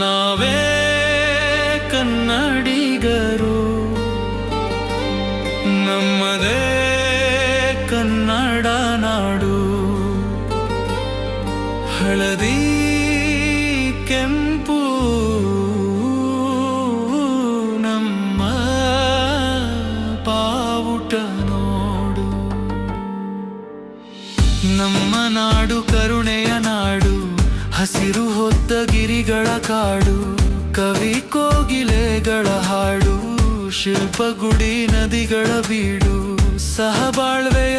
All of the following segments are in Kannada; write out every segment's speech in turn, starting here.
ನಾವೇ ಕನ್ನಡಿಗರು. ನಮ್ಮದೇ ಕನ್ನಡ ನಾಡು. ಹಳದಿ ಕೆಂಪು ನಮ್ಮ ಪಾವುಟ ನೋಡು. ನಮ್ಮ ನಾಡು ಕರುಣೆಯ ನಾಡು. ಹಸಿರು ಹೊತ್ತ ಗಿರಿಗಳ ಕಾಡು ಕವಿ ಕೋಗಿಲೆಗಳ ಹಾಡು ಶಿಲ್ಪ ಗುಡಿ ನದಿಗಳ ಬೀಡು ಸಹಬಾಳ್ವೆ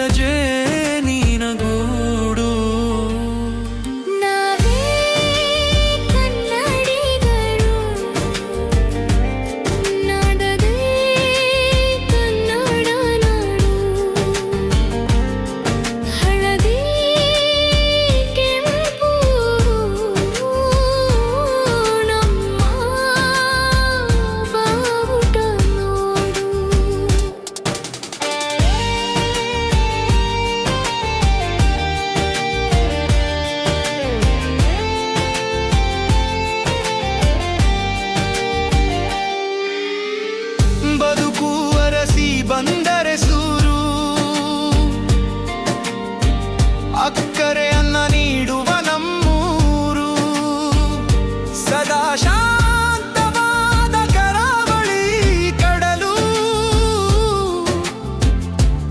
ಅನ್ನ ನೀಡುವ ನಮ್ಮೂರು. ಸದಾ ಶಾಂತವಾದ ಕರಾವಳಿ ಕಡಲು.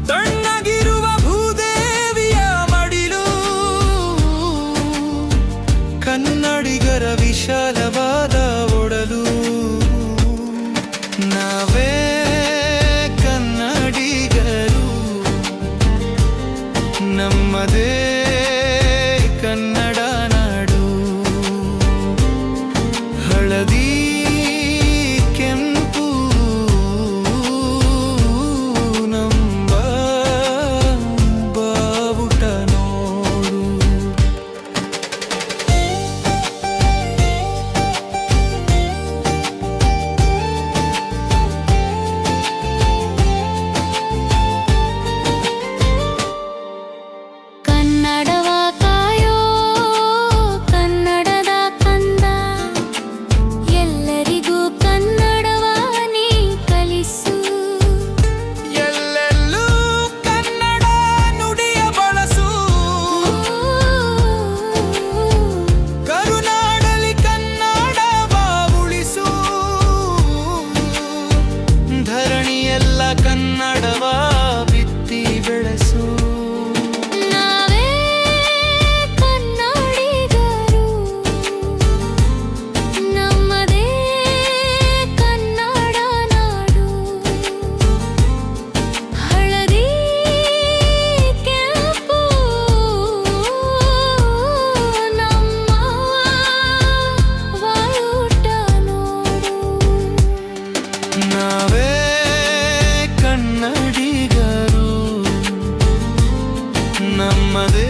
ತಣ್ಣಗಿರುವ ಭೂದೇವಿಯ ಮಡಿಲು. ಕನ್ನಡಿಗರ ವಿಶಾಲವಾದ ಒಡಲು. ನಾವೇ ಕನ್ನಡಿಗರು. ನಮ್ಮದೇ ಹಳದಿ ಧರಣಿಯೆಲ್ಲ ಕನ್ನಡವ? demander